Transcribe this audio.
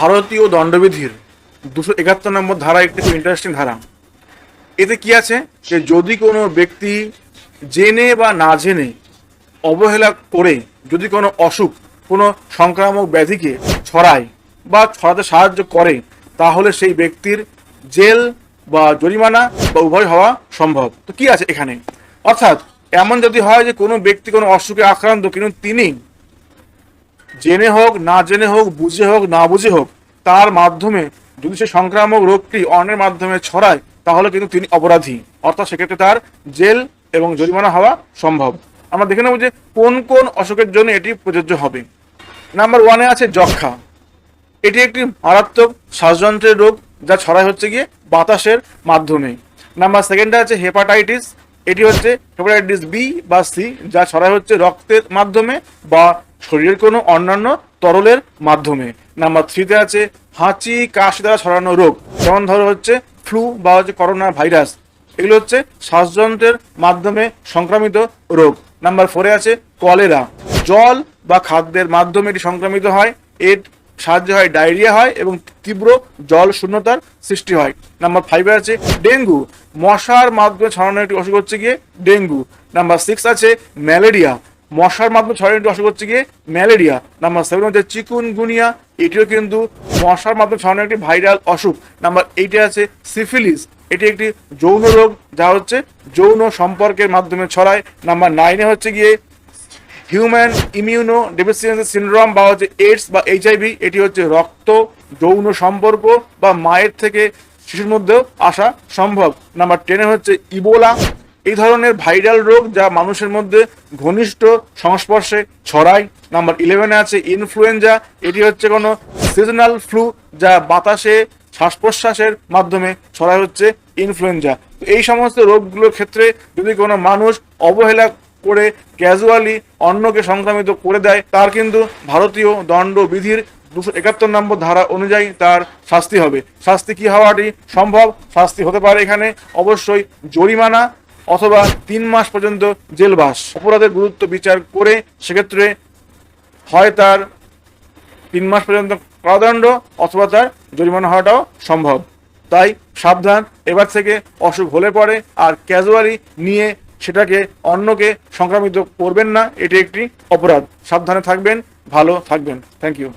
ভারতীয় দণ্ডবিধির দুশো একাত্তর নম্বর ধারা একটি খুব ইন্টারেস্টিং ধারা। এতে কি আছে? যে যদি কোনো ব্যক্তি জেনে বা না জেনে অবহেলা করে, যদি কোনো অসুখ, কোনো সংক্রামক ব্যাধিকে ছড়ায় বা ছড়াতে সাহায্য করে, তাহলে সেই ব্যক্তির জেল বা জরিমানা বা উভয় হওয়া সম্ভব। তো কি আছে এখানে? অর্থাৎ এমন যদি হয় যে কোনো ব্যক্তি কোনো অসুখে আক্রান্ত, কিন্তু তিনি জেনে হোক, না জেনে হোক, বুঝে হোক, না বুঝে হোক, তার মাধ্যমে যদি সে সংক্রামক রোগটি অন্যের মাধ্যমে ছড়ায়, তাহলে কিন্তু তিনি অপরাধী। অর্থাৎ সেক্ষেত্রে তার জেল এবং জরিমানা হওয়া সম্ভব। আমরা দেখে নেব যে কোন কোন অসুখের জন্য এটি প্রযোজ্য হবে। নাম্বার ওয়ানে আছে যক্ষা এটি একটি মারাত্মক শ্বাসযন্ত্রের রোগ, যা ছড়ায় হচ্ছে গিয়ে বাতাসের মাধ্যমে। নাম্বার সেকেন্ডে আছে হেপাটাইটিস। এটি হচ্ছে হেপাটাইটিস বি বা সি, যা ছড়ায় হচ্ছে রক্তের মাধ্যমে বা শরীরের কোনো অন্যান্য তরলের মাধ্যমে। নাম্বার থ্রিতে আছে হাঁচি, কাশি দ্বারা ছড়ানো রোগ। যেমন ধরো হচ্ছে ফ্লু বা হচ্ছে করোনা ভাইরাস। এগুলো হচ্ছে শ্বাসযন্ত্রের মাধ্যমে সংক্রামিত রোগ। নাম্বার ফোরে আছে কলেরা। জল বা খাদ্যের মাধ্যমে এটি সংক্রামিত হয়। এর সাহায্যে হয় ডায়রিয়া হয় এবং তীব্র জল শূন্যতার সৃষ্টি হয়। নাম্বার ফাইভে আছে ডেঙ্গু। মশার মাধ্যমে ছড়ানো একটি অসুখ হচ্ছে গিয়ে ডেঙ্গু। নাম্বার সিক্স আছে ম্যালেরিয়া। মশার মাধ্যমে ছড়ানো অসুখ হচ্ছে গিয়ে ম্যালেরিয়া। নাম্বার সেভেন হচ্ছে চিকুনগুনিয়া। এটিও কিন্তু মশার মাধ্যমে ছড়ানো একটি ভাইরাল অসুখ। নাম্বার এইটে আছে সিফিলিস। এটি একটি যৌন রোগ, যা হচ্ছে যৌন সম্পর্কের মাধ্যমে ছড়ায়। নাম্বার নাইনে হচ্ছে গিয়ে হিউম্যান ইমিউনো ডেফিসিয়েন্সি সিনড্রোম বা হচ্ছে এইডস বা এইচআইভি এটি হচ্ছে রক্ত, যৌন সম্পর্ক বা মায়ের থেকে শিশুর মধ্যেও আসা সম্ভব। নাম্বার টেনে হচ্ছে ইবোলা। এই ধরনের ভাইরাল রোগ যা মানুষের মধ্যে ঘনিষ্ঠ সংস্পর্শে ছড়ায়। নাম্বার ইলেভেনে আছে ইনফ্লুয়েঞ্জা এটি হচ্ছে কোনো সিজনাল ফ্লু যা বাতাসে শ্বাস প্রশ্বাসের মাধ্যমে ছড়ায় হচ্ছে ইনফ্লুয়েঞ্জা এই সমস্ত রোগগুলোর ক্ষেত্রে যদি কোনো মানুষ অবহেলা করে ক্যাজুয়ালি অন্যকে সংক্রামিত করে দেয়, তার কিন্তু ভারতীয় দণ্ডবিধির দুশো একাত্তর নম্বর ধারা অনুযায়ী তার শাস্তি হবে। শাস্তি কি হওয়াটি সম্ভব? শাস্তি হতে পারে এখানে। অবশ্যই জরিমানা অথবা তিন মাস পর্যন্ত জেলবাস অপরাধের গুরুত্ব বিচার করে সেক্ষেত্রে হয় তার তিন মাস পর্যন্ত কারাদণ্ড অথবা তার জরিমানা হওয়াটাও সম্ভব। তাই সাবধান, এবার থেকে অসুখ হলে পরে আর ক্যাজুয়ালি নিয়ে সেটাকে অন্যকে সংক্রামিত করবেন না, এটি একটি অপরাধ। সাবধানে থাকবেন, ভালো থাকবেন। Thank you